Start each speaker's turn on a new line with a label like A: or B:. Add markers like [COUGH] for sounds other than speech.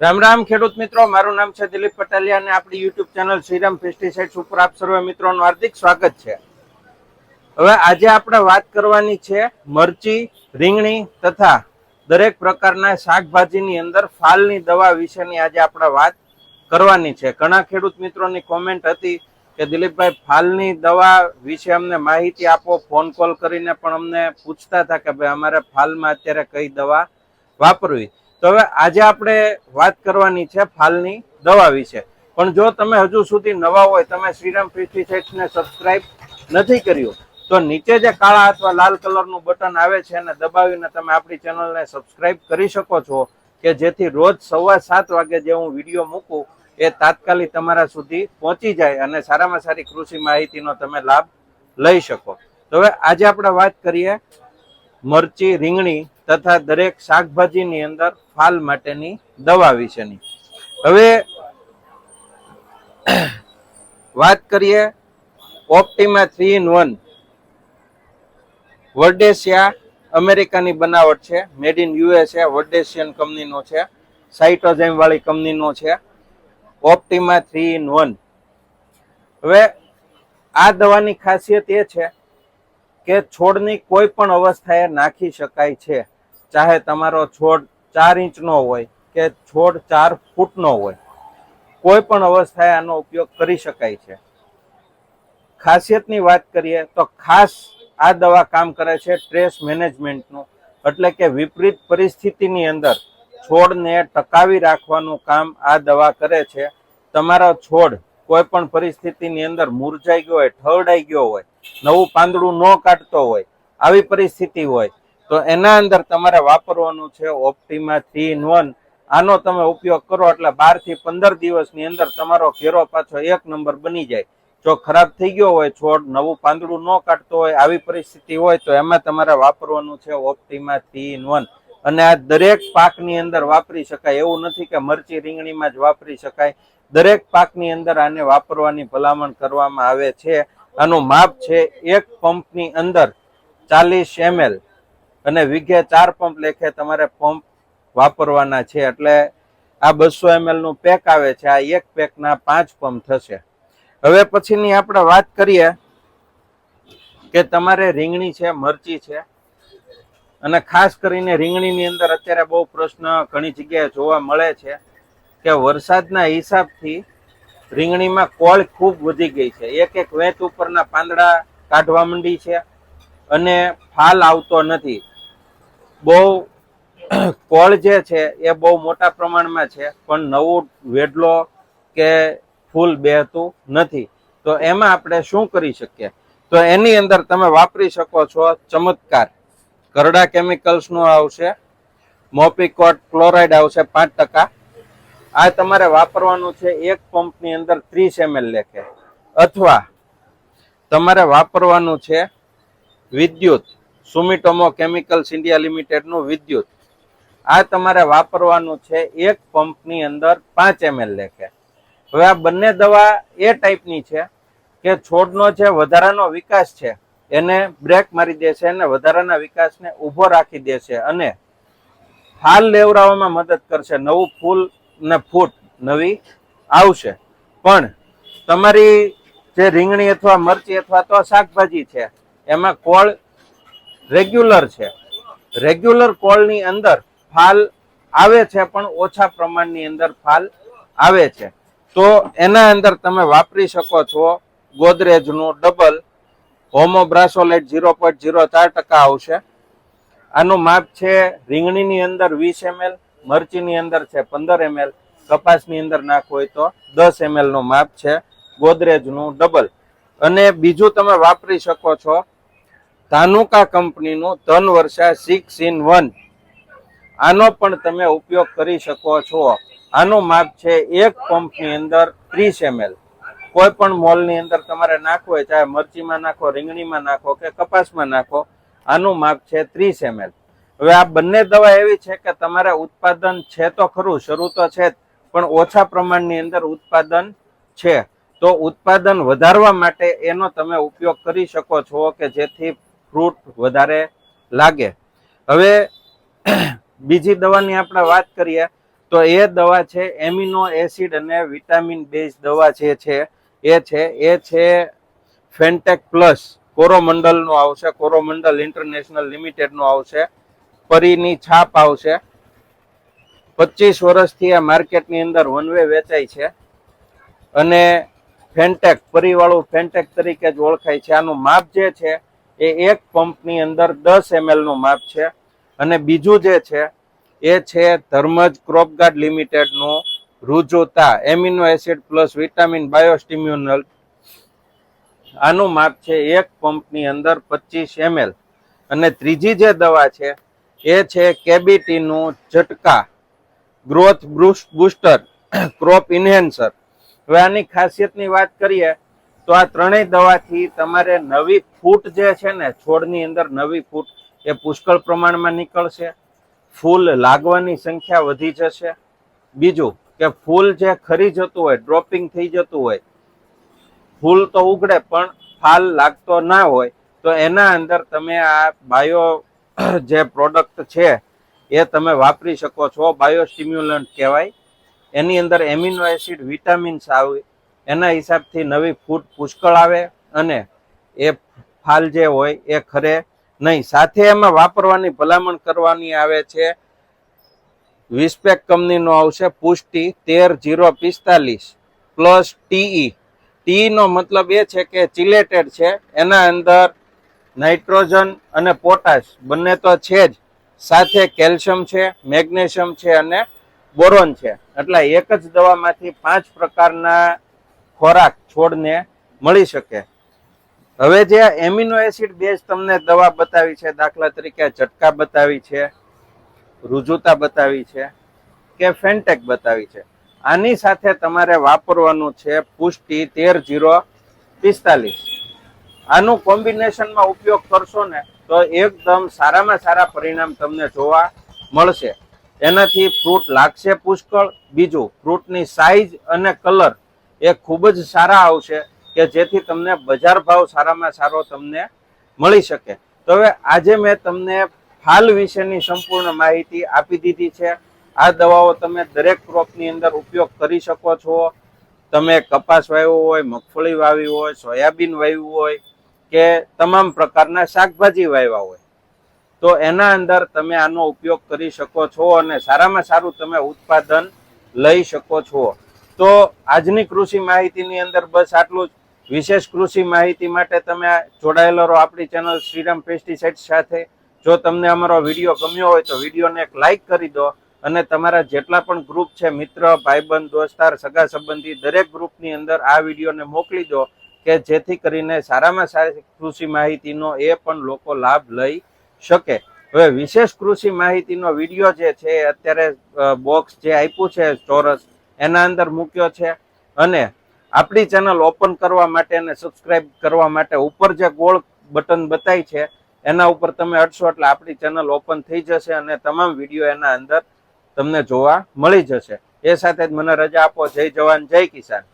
A: રામ રામ ખેડૂત મિત્રો, મારું નામ છે દિલીપ પટેલિયા અને આપણી યુટ્યુબ ચેનલ શ્રીરામ પેસ્ટિસાઇડ્સ ઉપર આપ સર્વે મિત્રોનું હાર્દિક સ્વાગત છે. હવે આજે આપણે વાત કરવાની છે મરચી, રીંગણી તથા દરેક પ્રકારના શાકભાજીની અંદર ફાલની દવા વિશેની આજે આપણે વાત કરવાની છે. ઘણા ખેડૂત મિત્રોની કોમેન્ટ હતી કે દિલીપભાઈ, ફાલની દવા વિશે અમને માહિતી આપો. ફોન કોલ કરીને પણ અમને પૂછતા હતા કે ભાઈ, અમારે ફાલમાં અત્યારે કઈ દવા વાપરવી? તો હવે આજે આપણે વાત કરવાની છે ફાલની દવા વિશે પણ જો તમે હજુ સુધી નવા હોય, તમે શ્રીરામ પેસ્ટિસાઇડ્સને સબસ્ક્રાઇબ નથી કર્યું, તો નીચે જે કાળા અથવા લાલ કલરનું બટન આવે છે એને દબાવીને તમે આપણી ચેનલને સબસ્ક્રાઇબ કરી શકો છો, કે જેથી રોજ સવા સાત વાગે જે હું વીડિયો મૂકું, એ તાત્કાલિક તમારા સુધી પહોંચી જાય અને સારામાં સારી કૃષિ માહિતીનો તમે લાભ લઈ શકો. તો હવે આજે આપણે વાત કરીએ મરચી, રીંગણી તથા દરેક શાકભાજીની અંદર ફાલ માટેની દવા વિશેની. હવે વાત કરીએ ઓપ્ટિમા થ્રી ઇન વન વર્ડેશિયા અમેરિકાની બનાવટ છે. મેડ ઇન યુએસએ વર્ડેશિયન કંપનીનો છે. સાઇટોઝેમ વાળી કંપનીનો છે. ઓપ્ટિમા થ્રી ઇન વન હવે આ દવાની ખાસિયત એ છે કે છોડની કોઈ પણ અવસ્થાએ નાખી શકાય છે. ચાહે તમારો છોડ ચાર ઇંચનો હોય કે છોડ ચાર ફૂટનો હોય. કોઈ પણ અવસ્થાએ આનો ઉપયોગ કરી શકાય છે. ખાસિયતની વાત કરીએ તો ખાસ આ દવા કામ કરે છે સ્ટ્રેસ મેનેજમેન્ટનું. એટલે કે વિપરીત પરિસ્થિતિની અંદર છોડને ટકાવી રાખવાનું કામ આ દવા કરે છે. તમારો છોડ કોઈ પણ પરિસ્થિતિની અંદર મુરઝાઈ ગયો હોય ઠરડાઈ ગયો હોય, નવું પાંદડું ન કાઢતો હોય, આવી પરિસ્થિતિ હોય, તો એના અંદર તમારે વાપરવાનું છે ઓપ્ટિમા થ્રી ઇન વન આનો તમે ઉપયોગ કરો એટલે બારથી પંદર દિવસની અંદર તમારો ઘેરો પાછો એક નંબર બની જાય. જો ખરાબ થઈ ગયો હોય, છોડ, નવું પાંદડું ન કાઢતો હોય, આવી પરિસ્થિતિ હોય, તો એમાં તમારે વાપરવાનું છે ઓપ્ટીમા થ્રી ઇન વન અને આ દરેક પાકની અંદર વાપરી શકાય. એવું નથી કે મરચી રીંગણીમાં જ વાપરી શકાય. દરેક પાકની અંદર આને વાપરવાની, ભલામણ કરવામાં આવે છે. આનું માપ છે એક પંપની અંદર ચાલીસ એમએલ અને વીઘે ચાર પંપ લેખે તમારે પંપ વાપરવાના છે. એટલે આ બસો એમએલનું પેક આવે છે. આ એક પેકના પાંચ પંપ થશે. હવે પછીની આપણે વાત કરીએ કે તમારે રીંગણી છે, મરચી છે. અને ખાસ કરીને રીંગણીની અંદર અત્યારે બહુ પ્રશ્ન ઘણી જગ્યાએ જોવા મળે છે. કે વરસાદના હિસાબથી રીંગણીમાં કોળ ખૂબ વધી ગઈ છે. એક એક વેત ઉપરના પાંદડા કાઢવા માંડી છે અને ફાલ આવતો નથી. બહુ [CLEARS THROAT] કોળ જે છે એ બહુ મોટા પ્રમાણમાં છે, પણ નવું વેડલો કે ફૂલ બેહતું નથી. તો એમાં આપણે શું કરી શકીએ? તો એની અંદર તમે વાપરી શકો છો ચમત્કાર. કરડા કેમિકલ્સનું આવશે, મોપીકોટ ક્લોરાઇડ આવશે પાંચ ટકા આ તમારે વાપરવાનું છે એક પંપની અંદર ત્રીસ એમએલ લેખે. અથવા તમારે વાપરવાનું છે વિદ્યુત, સુમિટોમો કેમિકલ્સ ઇન્ડિયા લિમિટેડનું વિદ્યુત. આ તમારે વાપરવાનું છે એક પંપની અંદર પાંચ એમએલ લેખે. હવે આ બંને દવા એ ટાઈપની છે કે છોડનો જે વધારાનો વિકાસ છે, એને બ્રેક મારી દેશે અને વધારાના વિકાસને ઊભો રાખી દેશે અને હાલ લેવડાવવામાં મદદ કરશે. નવું ફૂલ ને ફૂટ નવી આવશે. પણ તમારી જે રીંગણી અથવા મરચી અથવા તો શાકભાજી છે, એમાં કોળ રેગ્યુલર છે. રેગ્યુલર કોળની અંદર ફાલ આવે છે, પણ ઓછા પ્રમાણની અંદર ફાલ આવે છે. તો એના અંદર તમે વાપરી શકો છો ગોદરેજનું ડબલ. હોમો બ્રાસોલેટ ઝીરો પોઈન્ટ ઝીરો ચાર ટકા આવશે. આનું માપ છે રીંગણીની અંદર વીસ એમએલ મરચીની અંદર છે પંદર એમએલ, કપાસની અંદર નાખવું હોય તો દસ એમએલનું માપ છે, ગોદરેજનું ડબલ. અને બીજું તમે વાપરી શકો છો ધાનુકા કંપનીનું ધન વર્ષા સિક્સ ઇન વન આનો પણ તમે ઉપયોગ કરી શકો છો. આનું માપ છે એક પંપની અંદર ત્રીસ એમએલ. કોઈ પણ મોલની અંદર તમારે નાખવું હોય, ચાહે મરચીમાં નાખો, રીંગણીમાં નાખો કે કપાસમાં નાખો, આનું માપ છે ત્રીસ એમએલ. હવે આ બંને દવા એવી છે કે તમારે ઉત્પાદન છે તો ખરું, શરૂ તો છે જ, પણ ઓછા પ્રમાણની અંદર ઉત્પાદન છે. તો ઉત્પાદન વધારવા માટે એનો તમે ઉપયોગ કરી શકો છો કે જેથી ફ્રૂટ વધારે લાગે. હવે [CLEARS THROAT] બીજી દવાની આપણે વાત કરીએ, તો એ દવા છે એમિનો એસિડ અને વિટામિન બેઝ દવા જે છે, એ છે એ છે ફેન્ટેક પ્લસ. કોરોમંડલનું આવશે, કોરોમંડલ ઇન્ટરનેશનલ લિમિટેડનું આવશે. પરીની છાપ આવશે. પચીસ વર્ષથી આ માર્કેટની અંદર વન વે વેચાય છે. અને ફેન્ટેક પરીવાળું ફેન્ટેક તરીકે જ ઓળખાય છે. આનું માપ જે છે, એ એક પંપની અંદર દસ એમએલનું માપ છે. અને બીજું જે છે, એ છે ધર્મજ ક્રોપગાર્ડ લિમિટેડનું રૂજોતા, amino acid plus vitamin biostimulant. આનું માપ છે એક પંપની અંદર પચીસ એમએલ અને ત્રીજી જે દવા છે એ છે કેબીટીનું ઝટકા, ગ્રોથ બુસ્ટર, ક્રોપ ઇન્હેન્સર. હવે આની ખાસિયતની વાત કરીએ, તો આ ત્રણેય દવાથી તમારે નવી ફૂટ જે છે ને, છોડની અંદર નવી ફૂટ એ પુષ્કળ પ્રમાણમાં નીકળશે. ફૂલ લાગવાની સંખ્યા વધી જશે. બીજું કે ફૂલ જે ખરી જતું હોય, ડ્રોપિંગ થઈ જતું હોય, ફૂલ તો ઉગડે પણ ફાલ લાગતો ના હોય, તો એના અંદર તમે આ બાયો જે પ્રોડક્ટ છે, એ તમે વાપરી શકો છો બાયોસ્ટિમ્યુલન્ટ કહેવાય. એની અંદર એમિનો એસિડ વિટામિન્સ આવે, એના હિસાબથી નવી ફૂટ પુષ્કળ આવે અને એ ફાલ જે હોય, એ ખરે નહીં. સાથે એમાં વાપરવાની, ભલામણ કરવાની આવે છે. વિસ્પેક કંપનીનો આવશે, પુષ્ટિ તેર જીરો પિસ્તાલીસ પ્લસ ટીઈ ટી નો મતલબ એ છે કે ચિલેટેડ છે. એના અંદર નાઇટ્રોજન અને પોટાશ બંને તો છે જ. સાથે કેલ્શિયમ છે, મેગ્નેશિયમ છે અને બોરોન છે. એટલે એક જ દવામાંથી પાંચ પ્રકારના ખોરાક છોડને મળી શકે. હવે જે એમિનો એસિડ બેઝ તમને દવા બતાવી છે, દાખલા તરીકે ઝટકા બતાવી છે, રુજુતા બતાવી છે કે ફેન્ટેક બતાવી છે. આની સાથે તમારે વાપરવાનું છે પુષ્ટિ તેર જીરો પિસ્તાલીસ. આનું કોમ્બિનેશનમાં ઉપયોગ કરશો ને તો એકદમ સારામાં સારા પરિણામ તમને જોવા મળશે. એનાથી ફ્રૂટ લાગશે પુષ્કળ, બીજું ફ્રૂટની સાઈઝ અને કલર એ ખૂબ જ સારા આવશે કે જેથી તમને બજાર ભાવ સારામાં સારો તમને મળી શકે. તો હવે આજે મેં તમને ફાલ વિશેની સંપૂર્ણ માહિતી આપી દીધી છે. આ દવાઓ તમે દરેક ક્રોપની અંદર ઉપયોગ કરી શકો છો. તમે કપાસ વાવ્યો હોય, મગફળી વાવી હોય, સોયાબીન વાવ્યું હોય કે તમામ પ્રકારના શાકભાજી વાવ્યા હોય. તો એના અંદર તમે આનો ઉપયોગ કરી શકો છો અને સારામાં સારું તમે ઉત્પાદન લઈ શકો છો. તો આજની કૃષિ માહિતીની અંદર બસ આટલું જ. વિશેષ કૃષિ માહિતી માટે તમે જોડાયેલો રહો આપણી ચેનલ શ્રીરામ પેસ્ટિસાઇડ સાથે. જો તમને અમારો વીડિયો ગમ્યો હોય તો વિડીયોને એક લાઇક કરી દો અને તમારા જેટલા પણ ગ્રુપ છે મિત્ર, ભાઈબંધ, દોસ્તાર, સગા સંબંધી દરેક ગ્રુપની અંદર આ વિડીયોને મોકલી દો કે જેથી કરીને સારામાં સારી કૃષિ માહિતીનો એ પણ લોકો લાભ લઈ શકે. હવે વિશેષ કૃષિ માહિતીનો વીડિયો જે છે, અત્યારે બોક્સ જે આપ્યું છે ચોરસ, એના અંદર મૂક્યો છે. અને આપણી ચેનલ ઓપન કરવા માટે અને સબસ્ક્રાઇબ કરવા માટે ઉપર જે ગોળ બટન બતાય છે, એના ઉપર તમે અડશો એટલે આપણી ચેનલ ઓપન થઈ જશે અને તમામ વીડિયો એના અંદર તમને જોવા મળી જશે. એ સાથે જ મને રજા આપો. જય જવાન, જય કિસાન.